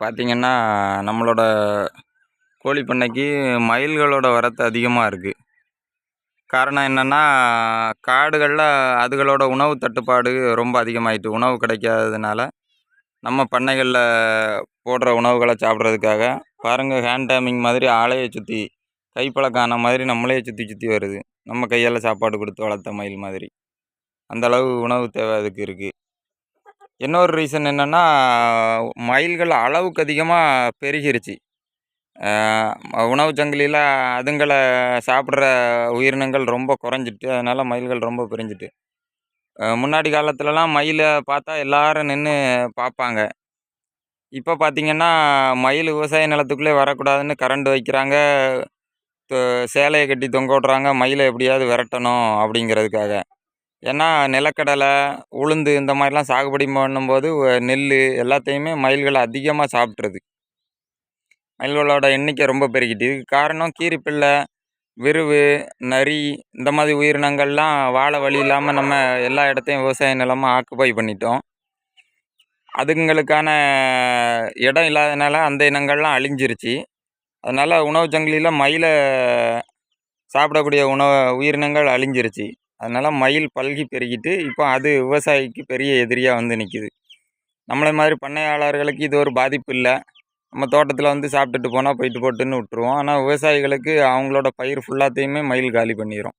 பார்த்திங்கன்னா நம்மளோட கோழி பண்ணைக்கு மயில்களோட வரத்து அதிகமாக இருக்குது காரணம் என்னென்னா காடுகளில் அதுகளோட உணவு தட்டுப்பாடு ரொம்ப அதிகமாயிட்டு உணவு கிடைக்காததுனால நம்ம பண்ணைகளில் போடுற உணவுகளை சாப்பிட்றதுக்காக பாருங்கள் ஹேண்ட் டேமிங் மாதிரி ஆலையை சுற்றி கைப்பழக்கம் ஆன மாதிரி நம்மளே சுற்றி சுற்றி வருது. நம்ம கையால் சாப்பாடு கொடுத்து வளர்த்த மயில் மாதிரி. அந்தளவு உணவு தேவை அதுக்கு இருக்குது இன்னொரு ரீசன் என்னென்னா மயில்கள் அளவுக்கு அதிகமாக பெருகிருச்சு. உணவு சங்கிலியில் அதுங்களை சாப்பிட்ற உயிரினங்கள் ரொம்ப குறைஞ்சிட்டு அதனால் மயில்கள் ரொம்ப பிரிஞ்சிட்டு. முன்னாடி காலத்துலலாம் மயிலை பார்த்தா எல்லாரும் நின்று பார்ப்பாங்க. இப்போ பார்த்திங்கன்னா மயில் விவசாய நிலத்துக்குள்ளே வரக்கூடாதுன்னு கரண்ட் வைக்கிறாங்க. சேலையை கட்டி தொங்க விட்றாங்க. மயிலை எப்படியாவது விரட்டணும் அப்படிங்கிறதுக்காக. ஏன்னா நிலக்கடலை உளுந்து இந்த மாதிரிலாம் சாகுபடி பண்ணும்போது நெல் எல்லாத்தையுமே மயில்கள் அதிகமாக சாப்பிட்ருது மயில்களோட எண்ணிக்கை ரொம்ப பெருகிட்டு. இதுக்கு காரணம் கீரிப்பிள்ளை விருவு நரி இந்த மாதிரி உயிரினங்கள்லாம் வாழ வழி இல்லாமல் நம்ம எல்லா இடத்தையும் விவசாய நிலமாக ஆக்குப்பை பண்ணிட்டோம். அதுங்களுக்கான இடம் இல்லாதனால அந்த இனங்கள்லாம் அழிஞ்சிருச்சு. அதனால் உணவு சங்கிலியில் மயிலை சாப்பிடக்கூடிய உணவு உயிரினங்கள் அழிஞ்சிருச்சு. அதனால் மயில் பல்கி பெருகிட்டு இப்போ அது விவசாயிக்கு பெரிய எதிரியாக வந்து நிற்கிது நம்மளை மாதிரி பண்ணையாளர்களுக்கு இது ஒரு பாதிப்பு இல்லை. நம்ம தோட்டத்தில் வந்து சாப்பிட்டுட்டு போனால் போயிட்டு போட்டுன்னு விட்ருவோம் ஆனால் விவசாயிகளுக்கு அவங்களோட பயிர் ஃபுல்லாத்தையுமே மயில் காலி பண்ணிடும்